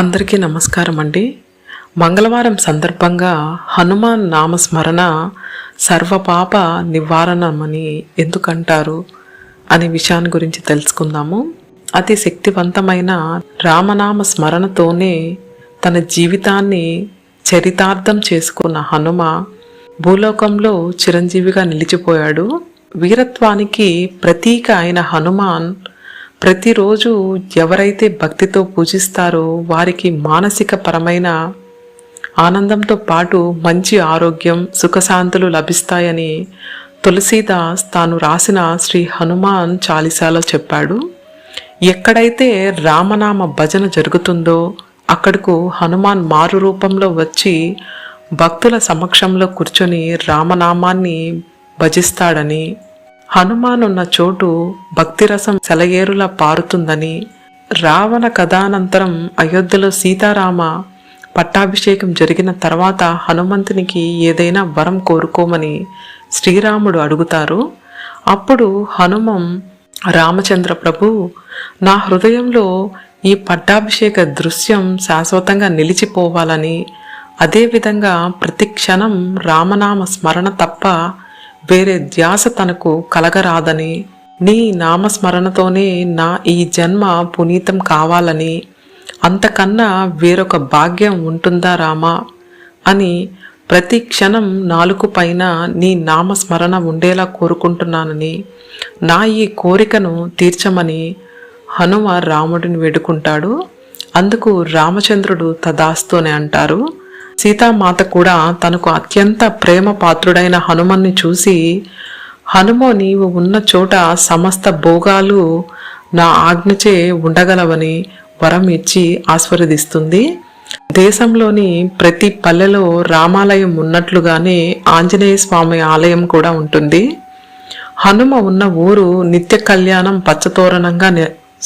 అందరికీ నమస్కారం అండి. మంగళవారం సందర్భంగా హనుమాన్ నామస్మరణ సర్వపాప నివారణమని ఎందుకంటారు అనే విషయాన్ని గురించి తెలుసుకుందాము. అతి శక్తివంతమైన రామనామ స్మరణతోనే తన జీవితాన్ని చరితార్థం చేసుకున్న హనుమ భూలోకంలో చిరంజీవిగా నిలిచిపోయాడు. వీరత్వానికి ప్రతీక అయిన హనుమాన్ ప్రతిరోజు ఎవరైతే భక్తితో పూజిస్తారో వారికి మానసిక పరమైన ఆనందంతో పాటు మంచి ఆరోగ్యం సుఖశాంతులు లభిస్తాయని తులసీదాస్ తాను రాసిన శ్రీ హనుమాన్ చాలీసాలో చెప్పాడు. ఎక్కడైతే రామనామ భజన జరుగుతుందో అక్కడకు హనుమాన్ మారు రూపంలో వచ్చి భక్తుల సమక్షంలో కూర్చొని రామనామాన్ని భజిస్తాడని హనుమాన్ ఉన్న చోటు భక్తిరసం సెలయేరులా పారుతుందని రావణ కథానంతరం అయోధ్యలో సీతారామ పట్టాభిషేకం జరిగిన తర్వాత హనుమంతునికి ఏదైనా వరం కోరుకోమని శ్రీరాముడు అడుగుతారు. అప్పుడు హనుమం రామచంద్ర ప్రభు నా హృదయంలో ఈ పట్టాభిషేక దృశ్యం శాశ్వతంగా నిలిచిపోవాలని అదేవిధంగా ప్రతి క్షణం రామనామ స్మరణ తప్ప వేరే ధ్యాస తనకు కలగరాదని నీ నామస్మరణతోనే నా ఈ జన్మ పునీతం కావాలని అంతకన్నా వేరొక భాగ్యం ఉంటుందా రామా? అని ప్రతి క్షణం నాలుగు పైన నీ నామస్మరణ ఉండేలా కోరుకుంటున్నానని నా ఈ కోరికను తీర్చమని హనుమ రాముడిని వేడుకుంటాడు. అందుకు రామచంద్రుడు తదాస్తోనే అంటారు. సీతామాత కూడా తనకు అత్యంత ప్రేమ పాత్రుడైన హనుమన్ని చూసి హనుమ నీవు ఉన్న చోట సమస్త భోగాలు నా ఆజ్ఞచే ఉండగలవని వరం ఇచ్చి ఆస్వాదిస్తుంది దేశంలోని ప్రతి పల్లెలో రామాలయం ఉన్నట్లుగానే ఆంజనేయ స్వామి ఆలయం కూడా ఉంటుంది. హనుమ ఉన్న ఊరు నిత్య కళ్యాణం పచ్చతోరణంగా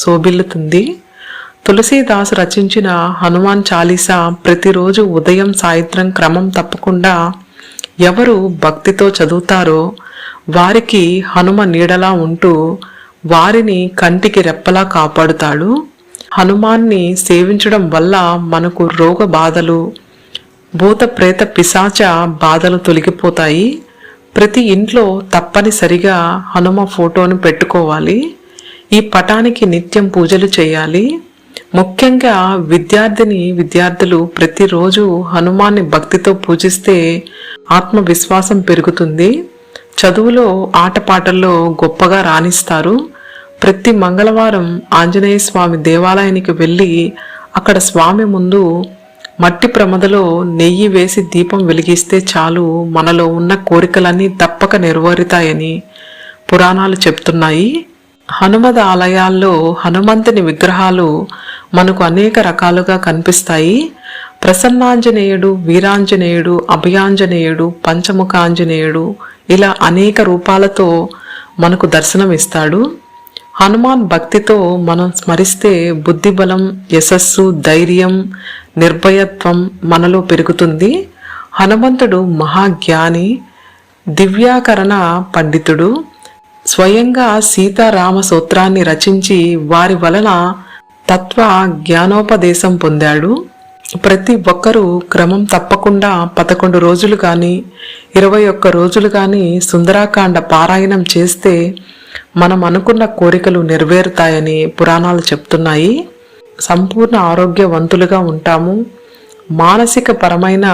శోభిల్లుతుంది. తులసీదాసు రచించిన హనుమాన్ చాలీసా ప్రతిరోజు ఉదయం సాయంత్రం క్రమం తప్పకుండా ఎవరు భక్తితో చదువుతారో వారికి హనుమ నీడలా ఉంటూ వారిని కంటికి రెప్పలా కాపాడుతాడు. హనుమాన్ని సేవించడం వల్ల మనకు రోగ బాధలు భూత ప్రేత పిశాచ బాధలు తొలగిపోతాయి. ప్రతి ఇంట్లో తప్పనిసరిగా హనుమ ఫోటోను పెట్టుకోవాలి. ఈ పటానికి నిత్యం పూజలు చేయాలి. ముఖ్యంగా విద్యార్థిని విద్యార్థులు ప్రతిరోజు హనుమాన్ని భక్తితో పూజిస్తే ఆత్మవిశ్వాసం పెరుగుతుంది. చదువులో ఆటపాటల్లో గొప్పగా రాణిస్తారు. ప్రతి మంగళవారం ఆంజనేయ స్వామి దేవాలయానికి వెళ్ళి అక్కడ స్వామి ముందు మట్టి ప్రమదలో నెయ్యి వేసి దీపం వెలిగిస్తే చాలు మనలో ఉన్న కోరికలన్నీ తప్పక నెరవేరుతాయని పురాణాలు చెప్తున్నాయి. హనుమద ఆలయాల్లో హనుమంతుని విగ్రహాలు మనకు అనేక రకాలుగా కనిపిస్తాయి. ప్రసన్నాంజనేయుడు వీరాంజనేయుడు అభయాంజనేయుడు పంచముఖాంజనేయుడు ఇలా అనేక రూపాలతో మనకు దర్శనమిస్తాడు. హనుమాన్ భక్తితో మనం స్మరిస్తే బుద్ధిబలం యశస్సు ధైర్యం నిర్భయత్వం మనలో పెరుగుతుంది. హనుమంతుడు మహాజ్ఞాని దివ్యాకరణ పండితుడు. స్వయంగా సీతారామ సూత్రాన్ని రచించి వారి వలన తత్వ జ్ఞానోపదేశం పొందాడు. ప్రతి ఒక్కరూ క్రమం తప్పకుండా పదకొండు రోజులు కానీ ఇరవై ఒక్క రోజులు కానీ సుందరాకాండ పారాయణం చేస్తే మనం అనుకున్న కోరికలు నెరవేరుతాయని పురాణాలు చెప్తున్నాయి. సంపూర్ణ ఆరోగ్యవంతులుగా ఉంటాము. మానసిక పరమైన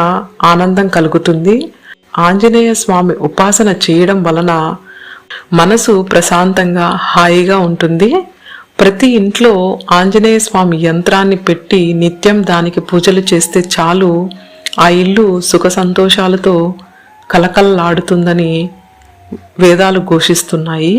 ఆనందం కలుగుతుంది. ఆంజనేయ స్వామి ఉపాసన చేయడం వలన మనసు ప్రశాంతంగా హాయిగా ఉంటుంది. ప్రతి ఇంట్లో ఆంజనేయ స్వామి యంత్రాన్ని పెట్టి నిత్యం దానికి పూజలు చేస్తే చాలు ఆ ఇల్లు సుఖ సంతోషాలతో కలకల్లాడుతుందని వేదాలు ఘోషిస్తున్నాయి.